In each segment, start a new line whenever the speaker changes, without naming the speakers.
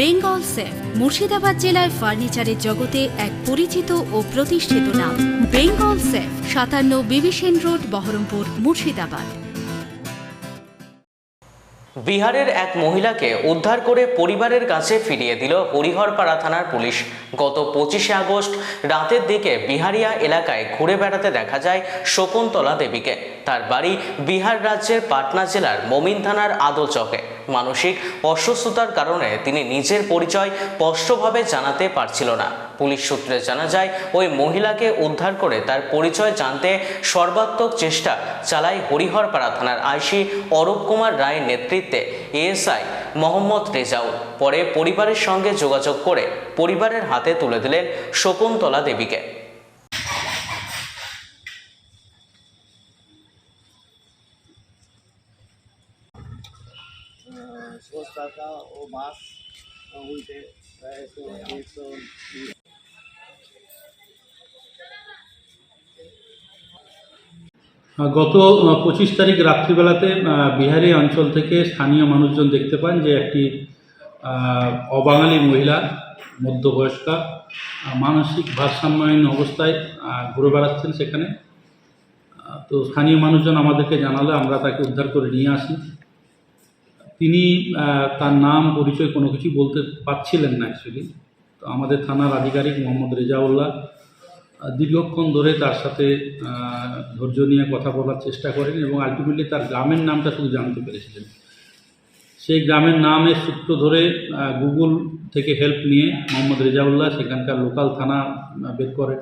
Bengal safe, Murshidabad জেলায় ফার্নিচারের জগতে এক পরিচিত ও প্রতিষ্ঠিত নাম। বেঙ্গল সেফ, সাতান্ন বিবিসেন রোড, বহরমপুর, মুর্শিদাবাদ।
বিহারের এক মহিলাকে উদ্ধার করে পরিবারের কাছে ফিরিয়ে দিল হরিহরপাড়া থানার পুলিশ। গত পঁচিশে আগস্ট, রাতের দিকে বিহারিয়া এলাকায় ঘুরে বেড়াতে দেখা যায় শকুন্তলা দেবীকে। তার বাড়ি বিহার রাজ্যের পাটনা জেলার মমিন থানার আদল চকে মানসিক অসুস্থতার কারণে তিনি নিজের পরিচয় স্পষ্টভাবে জানাতে পারছিল না। পুলিশ সূত্রে জানা যায়, ওই মহিলাকে উদ্ধার করে তার পরিচয় জানতে সর্বাত্মক চেষ্টা চালায় হরিহরপাড়া থানার আইসি অরূপ কুমার রায়ের নেতৃত্বে এএসআই মোহাম্মদ রেজাউল। পরে পরিবারের সঙ্গে যোগাযোগ করে পরিবারের হাতে তুলে দিলেন শকুন্তলা দেবীকে।
গত পঁচিশ তারিখ রাত্রিবেলাতে বিহারি অঞ্চল থেকে স্থানীয় মানুষজন দেখতে পান যে একটি অবাঙালি মহিলা, মধ্যবয়স্কা মানসিক ভারসাম্যহীন অবস্থায় ঘুরে বেড়াচ্ছেন সেখানে। তো স্থানীয় মানুষজন আমাদেরকে জানালে, আমরা তাকে উদ্ধার করে নিয়ে আসি। তিনি তার নাম, পরিচয় কোনো কিছু বলতে পারছিলেন না অ্যাকচুয়ালি তো আমাদের থানার আধিকারিক মোহাম্মদ রেজাউল্লাহ দীর্ঘক্ষণ ধরে তার সাথে ধৈর্য নিয়ে কথা বলার চেষ্টা করেন এবং আলটিমেটলি তার গ্রামের নামটা শুধু জানতে পেরেছিলেন। সেই গ্রামের নামের সূত্র ধরে গুগল থেকে হেল্প নিয়ে মোহাম্মদ রেজাউল্লাহ সেখানকার লোকাল থানা বের করেন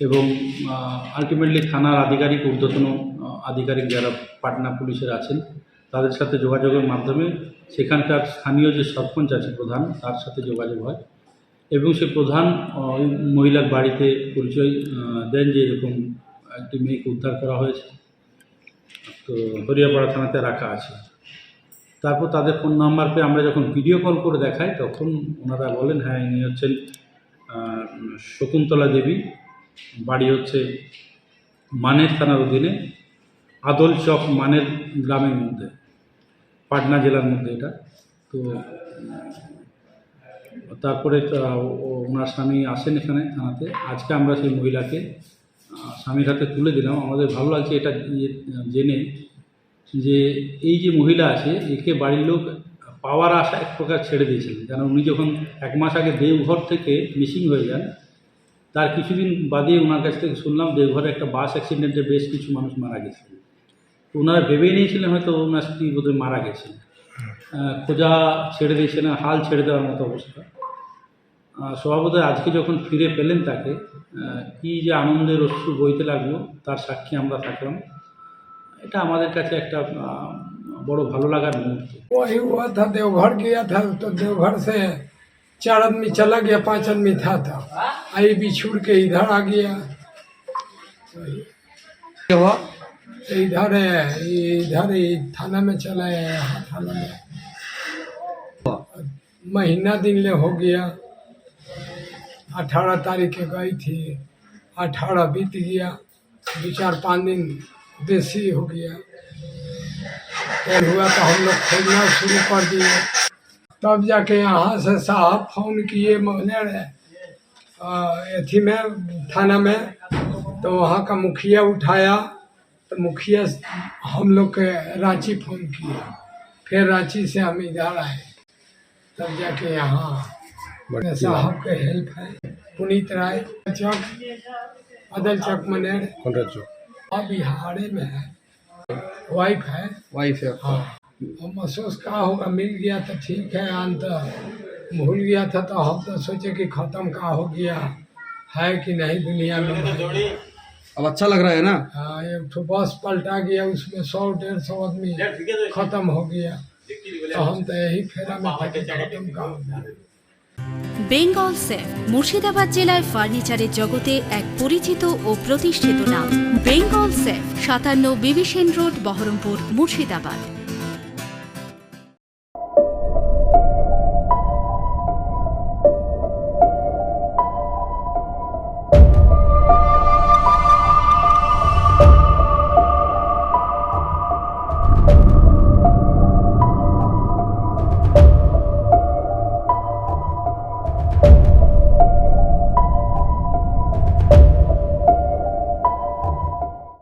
এবং আলটিমেটলি থানার আধিকারিক, ঊর্ধ্বতন আধিকারিক যারা পাটনা পুলিশের আছেন তাদের সাথে যোগাযোগের মাধ্যমে সেখানকার স্থানীয় যে সরপঞ্চ আছে প্রধান, তার সাথে যোগাযোগ হয়। এবং সে প্রধান ওই মহিলার বাড়িতে পরিচয় দেন যে এরকম একটি মেয়েকে উদ্ধার করা হয়েছে। তো হরিয়াপাড়া থানাতে রাখা আছে। তারপর তাদের ফোন নাম্বার পেয়ে আমরা যখন ভিডিও কল করে দেখাই, তখন ওনারা বলেন হ্যাঁ ইনি হচ্ছেন শকুন্তলা দেবী। বাড়ি হচ্ছে মানের থানার অধীনে। আদল চক মানের গ্রামের মধ্যে পাটনা জেলার মধ্যে এটা। তো তারপরে ওনার স্বামী আসেন এখানে থানাতে। আজকে আমরা সেই মহিলাকে স্বামীর হাতে তুলে দিলাম। আমাদের ভালো লাগছে এটা ইয়ে, জেনে যে এই যে মহিলা আছে একে বাড়ির লোক পাওয়ার আশা এক প্রকার ছেড়ে দিয়েছিলেন কেন উনি যখন এক মাস আগে দেওঘর থেকে মিসিং হয়ে যান তার কিছুদিন বাদে ওনার কাছ থেকে শুনলাম দেওঘরে একটা বাস অ্যাক্সিডেন্টে বেশ কিছু মানুষ মারা গেছে। তো ওনারা ভেবেই নিয়েছিলেন হয়তো ওনার স্ত্রী বোধহয় মারা গেছে আহ, খোঁজা ছেড়ে দিয়েছিলেন হাল ছেড়ে দেওয়ার মতো অবস্থা আহ, স্বভাবতই আজকে যখন ফিরে পেলেন তাকে আহ, কী যে আনন্দের অশ্রু বইতে লাগলো তার সাক্ষী আমরা থাকলাম এটা আমাদের কাছে একটা আহ, বড় ভালো লাগার মুহূর্ত
वही हुआ था देवघर गया था तो देवघर से चार आदमी चला गया पांच आदमी था था आई बिछुड़ के इधर आ गया हुआ इधर है, इधर थाना में चला है थाना में। महीना दिन ले हो गया। अठारह तारीख के गई थी। अठारह बीत गया। दो चार पाँच दिन बेसी हो गया। फिर हुआ तो हम लोग खोजना शुरू कर दिए। तब जाके यहाँ से साहब फ़ोन किए मोहने अथी में थाना में। तो वहाँ का मुखिया उठाया। तो मुखिया हम लोग के रांची फ़ोन किया फिर रांची से हम इधर आए। तब जाके यहाँ साहब के हेल्प है। पुनीत राय चौक अदल चौक मनेर। अब बिहारे में है। वाइफ है।
वाइफ है।
हाँ। और महसूस कहा होगा? मिल गया तो ठीक है अंत भूल गया था तो हम तो सोचे कि खत्म कहा हो गया? है कि नहीं दुनिया में?
अब अच्छा लग रहा है ना
हाँ एक ठो बस पलटा गया उसमें सौ डेढ़ सौ आदमी खत्म हो गया तो हम तो यही फेरा में थे कि खत्म का हो गया
বেঙ্গল সেফ মুর্শিদাবাদ জেলায় ফার্নিচারের জগতে এক পরিচিত ও প্রতিষ্ঠিত নাম বেঙ্গল সেফ সাতান্ন বিবিসেন রোড বহরমপুর মুর্শিদাবাদ